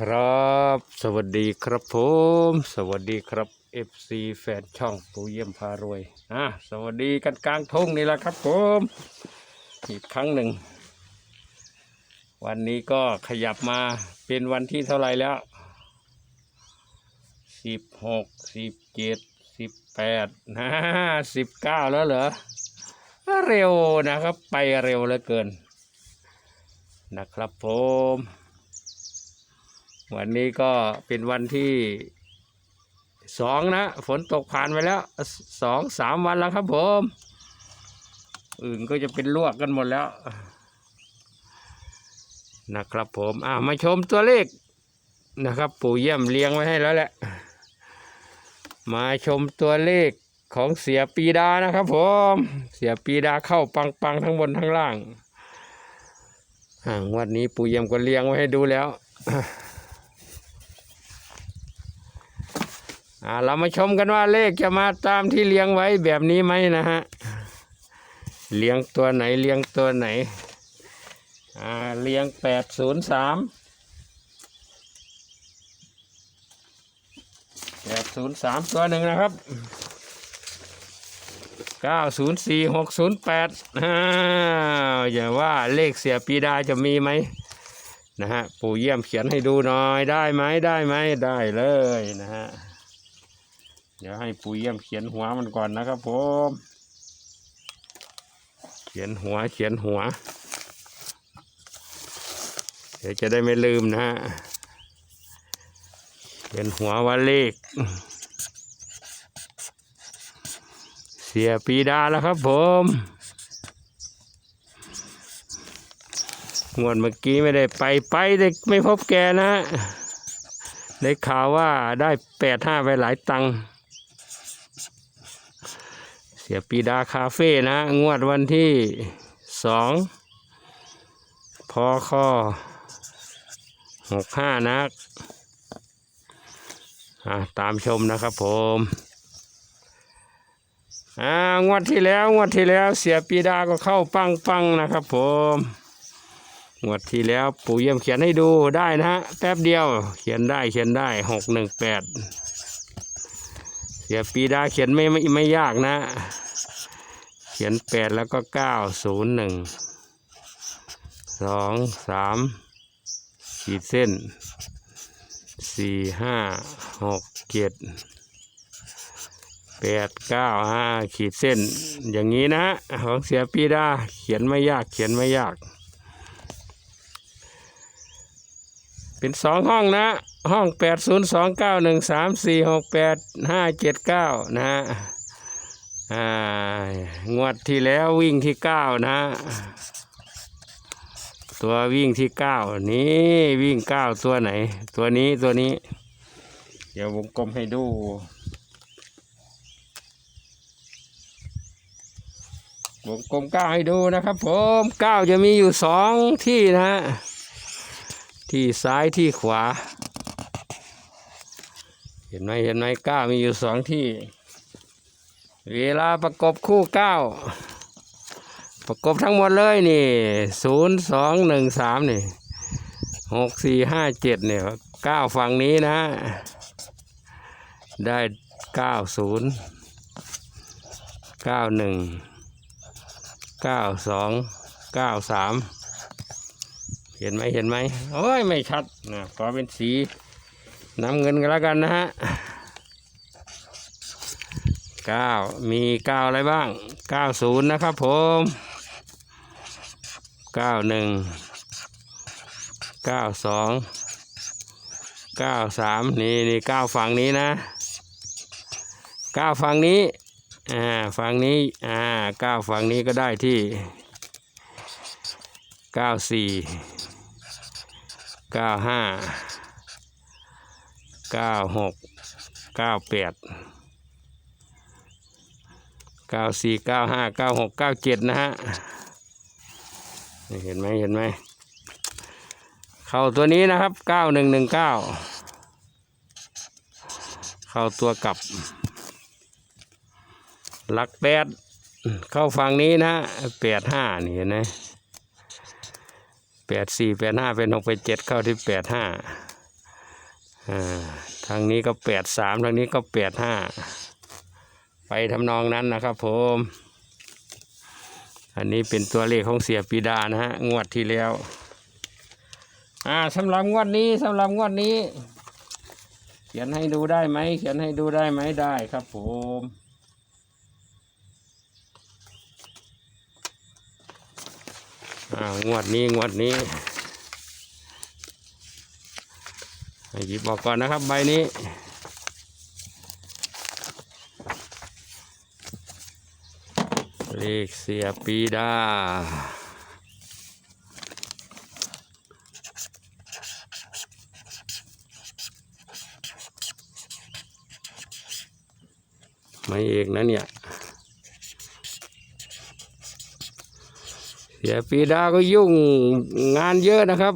ครับ สวัสดีครับผม สวัสดีครับ FC แฟนช่องปูเยี่ยมพารวยอะสวัสดีกันกลางทุ่งนี่แหละครับผม อีกครั้งหนึ่ง วันนี้ก็ขยับมาเป็นวันที่เท่าไหร่แล้วสิบหกสิบเจ็ดสิบแปดนะสิบเก้าแล้วเหรอเร็วนะครับ ไปเร็วเหลือเกิน นะครับผม วันนี้ก็เป็นวันที่สองนะฝนตกผ่านไปแล้วสองสามวันแล้วครับผม อื่นก็จะเป็นลวกกันหมดแล้วนะครับผมอ่ามาชมตัวเลขนะครับ ปู่เยี่ยมเลี้ยงไว้ให้แล้วแหละ มาชมตัวเลขของเสียปีดานะครับผม เสียปีดาเข้าปังปังทั้งบนทั้งล่างอ่างวันนี้ปู่เยี่ยมก็เลี้ยงไว้ให้ดูแล้ว อ่าเรามาชมกันว่าเลขจะมาตามที่เลี้ยงไว้แบบนี้ไหมนะฮะเลี้ยงตัวไหนเลี้ยงตัวไหนอ่าเลี้ยงแปดศูนย์สามแปดศูนย์สามตัวหนึ่งนะครับเก้าศูนย์สี่หกศูนย์แปดอ้าอย่าว่าเลขเสียปีดาจะมีไหมนะฮะปู่เยี่ยมเขียนให้ดูหน่อยได้ไหมได้ไหมได้เลยนะฮะ เดี๋ยวให้ปู่เยี่ยมเขียนหัวมันก่อนนะครับผม เขียนหัวเขียนหัว เดี๋ยวจะได้ไม่ลืมนะฮะ เขียนหัวว่าเลข เสียปีดาแล้วครับผมงวดเมื่อกี้ไม่ได้ไปไปแต่ไม่พบแกนะ ได้ข่าวว่าได้แปดห้าไปหลายตังค์ สียปีดาคาเฟ่นะ งวดวันที่สองพอคอหกห้านะตามชมนะครับผมงวดที่แล้ว งวดที่แล้วเสียปีดาก็เข้าปังปังนะครับผมงวดที่แล้วปู่เยี่ยมเขียนให้ดูได้นะฮะแป๊บเดียวเขียนได้เขียนได้หกหนึ่งแปด สียปีดาเขียนไม่ไม่ไม่ยากนะ เขียนแปดแล้วก็เก้าศูนย์หนึ่งสองสามขีดเส้นสี่ห้าหกเจ็ดแปดเก้าห้าขีดเส้น อย่างนี้นะของเสียปีดาเขียนไม่ยากเขียนไม่ยาก เป็นสองห้องนะ ห้องแปดศูนย์สองเก้าหนึ่งสามสี่หกแปดห้าเจ็ดเก้านะฮะอ่างวดที่แล้ววิ่งที่เก้านะตัววิ่งที่เก้านี่วิ่งเก้าตัวไหน ตัวนี้ตัวนี้ เดี๋ยววงกลมให้ดูวงกลมเก้าให้ดูนะครับผมเก้าจะมีอยู่สองที่นะฮะที่ซ้ายที่ขวา เห็นไหมเห็นไหมเก้ามีอยู่สองที่ เวลาประกบคู่เก้าประกบทั้งหมดเลยนี่ศูนย์สองหนึ่งสามนี่หกสี่ห้าเจ็ดเนี่ยเก้าฝั่งนี้นะ ได้เก้าศูนย์เก้าหนึ่งเก้าสองเก้าสามเห็นไหมเห็นไหมโอ้ย ไม่ชัดนะขอเป็นสี น้ำเงินกันแล้วกันนะฮะเก้ามีเก้าอะไรบ้างเก้าศูนย์นะครับผมเก้าหนึ่งเก้าสองเก้าสามนี่นี่เก้าฝั่งนี้นะเก้าฝั่งนี้อ่าฝั่งนี้อ่าเก้าฝั่งนี้ก็ได้ที่เก้าสี่เก้าห้า เก้าหกเก้าแปดเก้าสี่เก้าห้าเก้าหกเก้าเจ็ดนะฮะเห็นไหมเห็นไหมเข้าตัวนี้นะครับเก้าหนึ่งหนึ่งเก้าเข้าตัวกลับ หลักแปดเข้าฝั่งนี้นะแปดห้านี่เห็นไหมแปดสี่แปดห้าเป็นหกเป็นเจ็ดเข้าที่แปดห้าอ่า ทางนี้ก็แปดสามทางนี้ก็แปดห้าไปทำนองนั้นนะครับผม อันนี้เป็นตัวเลขของเสียปีดานะฮะ งวดที่แล้ว อ่าสำหรับงวดนี้สำหรับงวดนี้ เขียนให้ดูได้ไหม เขียนให้ดูได้ไหมได้ครับผมอ่างวดนี้งวดนี้ใหยิบออกก่อนนะครับใบนี้ เลขเสียปีดาไม่เอกนะเนี่ยเสียปีดาก็ยุ่งงานเยอะนะครับ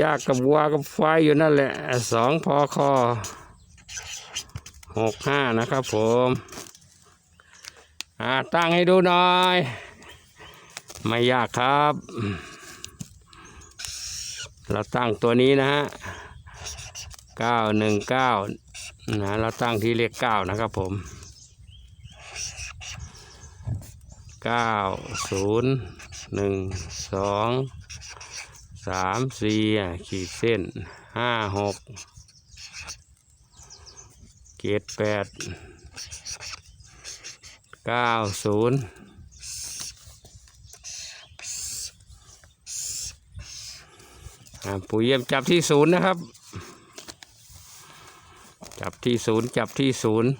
ยากกับวัวกับไฟอยู่นั่นแหละสองพอคอหกห้านะครับผม อ่าตั้งให้ดูหน่อย ไม่ยากครับ เราตั้งตัวนี้นะฮะเก้าหนึ่งเก้านะเราตั้งที่เลขเก้านะครับผมเก้าศูนย์หนึ่งสอง สามสี่ขีดเส้นห้าหกเกตแปดเก้าศูนย์อ่าปู่เยี่ยมจับที่ศูนย์นะครับ จับที่ศูนย์จับที่ศูนย์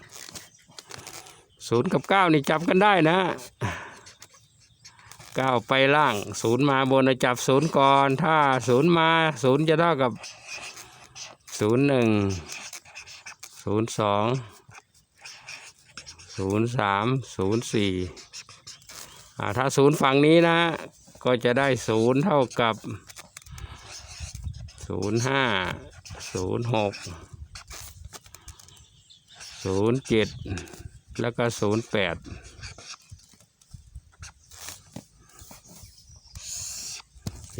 ศูนย์กับเก้านี่จับกันได้นะ ก้าไปล่างศูนย์มาบนนะจับศูนย์ก่อน ถ้าศูนย์มาศูนย์จะเท่ากับศูนย์หนึ่งศูนย์สองศูนย์สามศูนย์สี่าถ้าศูนย์ฝั่งนี้นะ ก็จะได้ศูนย์เท่ากับศูนย์ห้าศูนย์หกศูนย์เจ็ดแล้วก็ศูนย์แปด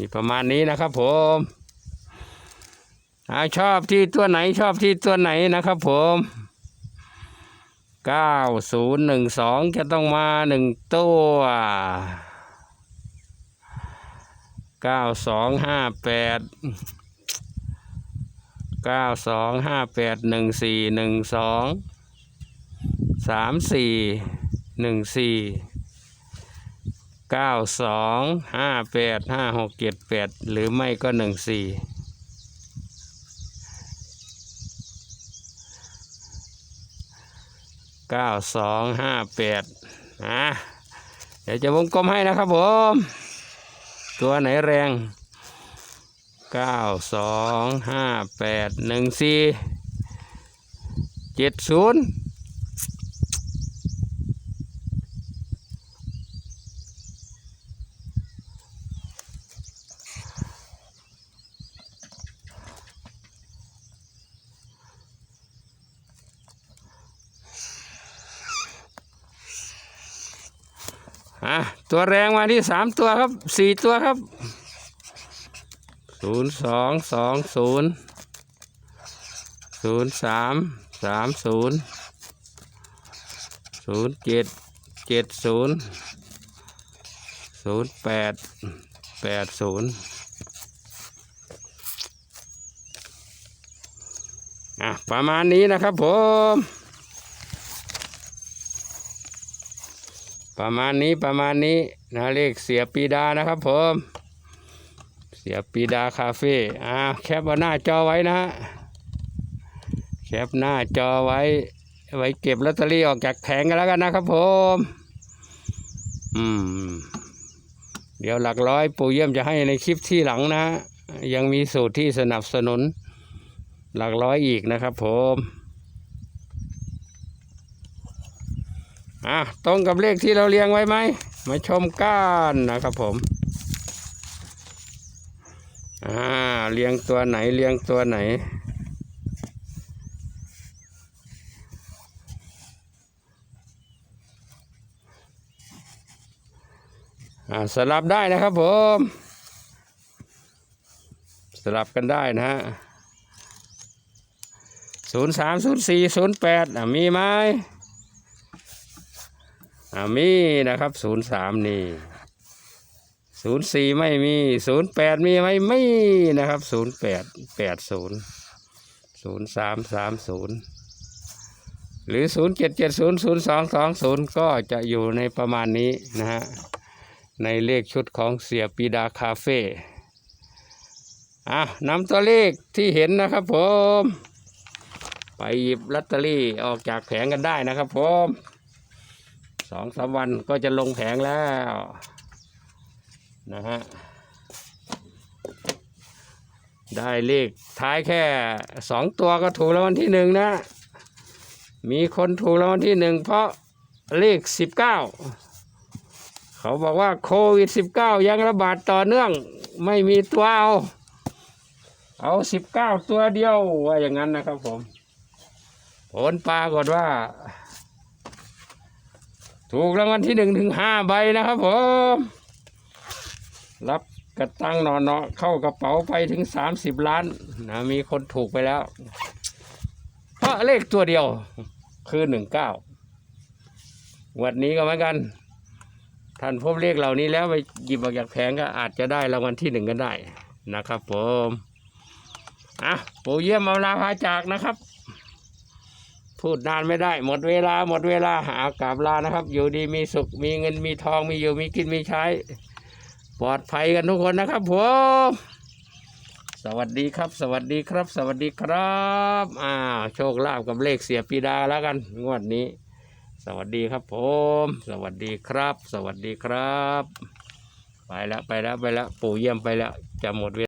นี่ประมาณนี้นะครับผมชอบที่ตัวไหนชอบที่ตัวไหนนะครับผมเก้าศูนย์หนึ่งสองจะต้องมาหนึ่งตัวเก้าสองห้าแปดเก้าสองห้าแปดหนึ่งสี่หนึ่งสองสามสี่หนึ่งสี่ เก้าสองห้าแปดห้าหกเจ็ดแปดหรือไม่ก็หนึ่งสี่เก้าสองห้าแปดนะเดี๋ยวจะวงกลมให้นะครับผม ตัวไหนแรงเก้าสองห้าแปดหนึ่งสี่เจ็ดศูนย์ อะตัวแรงมาที่สามตัวครับสี่ตัวครับศูนย์สองสองศูนย์ศูนย์สามสามศูนย์ศูนย์เจ็ดเจ็ดศูนย์ศูนย์แปดแปดศูนย์อะประมาณนี้นะครับผม ประมาณนี้ประมาณนี้นะเลขเสียปีดานะครับผมเสียปีดาคาเฟ่อ่าแคปหน้าจอไว้นะแคปหน้าจอไว้ ไว้เก็บลอตเตอรี่ออกจากแผงกันแล้วกันนะครับผมอืมเดี๋ยวหลักร้อยปู่เยี่ยมจะให้ในคลิปที่หลังนะ ยังมีสูตรที่สนับสนุน หลักร้อยอีกนะครับผม อะตรงกับเลขที่เราเรียงไว้ไหมมาชมกันนะครับผมอ่าเรียงตัวไหนเรียงตัวไหนอ่าสลับได้นะครับผม สลับกันได้นะฮะศูนย์สามศูนย์สี่ศูนย์แปดอะมีไหม อะมีนะครับศูนย์สามนี่ศูนย์สี่ไม่มีศูนย์แปดมีไหมไม่นะครับศูนย์แปดแปดศูนย์ศูนย์สามสามศูนย์หรือศูนย์เจ็ดเจ็ดศูนย์ศูนย์สองสองศูนย์ก็จะอยู่ในประมาณนี้นะฮะในเลขชุดของเสียปีดาคาเฟ่อะนำตัวเลขที่เห็นนะครับผม ไปหยิบลอตเตอรี่ออกจากแผงกันได้นะครับผม องสามวันก็จะลงแผงแล้วนะฮะได้เลขท้ายแค่สองตัวก็ถูกรางวัลที่หนึ่งนะ มีคนถูกรางวัลที่หนึ่งเพราะเลขสิบเก้าเขาบอกว่าโควิดสิบเก้ายังระบาดต่อเนื่องไม่มีตัวเอา เอาสิบเก้าตัวเดียวว่าอย่างนั้นนะครับผม ผลปรากฏว่า ถูกรางวัลที่หนึ่งถึงห้าใบนะครับผมรับกระตังนอเนาะเข้ากระเป๋าไปถึงสามสิบล้านนะมีคนถูกไปแล้ว เพราะเลขตัวเดียวคือหนึ่งเก้าวันนี้ก็เหมือนกัน ท่านพบเลขเหล่านี้แล้วไปหยิบออกจากแผงก็อาจจะได้รางวัลที่หนึ่งก็ได้นะครับผมอะปู่เยี่ยมเอาลาพาจากนะครับ พูดนานไม่ได้ หมดเวลาหมดเวลาหากราบลานะครับ อยู่ดีมีสุขมีเงินมีทองมีอยู่มีกินมีใช้ ปลอดภัยกันทุกคนนะครับผมสวัสดีครับ สวัสดีครับ สวัสดีครับอ้าวโชคลาภกับเลขเสียปีดาแล้วกัน งวดนี้ สวัสดีครับผม สวัสดีครับ สวัสดีครับ ไปแล้วไปแล้วไปแล้วปู่เยี่ยมไปแล้วจะหมดเวลา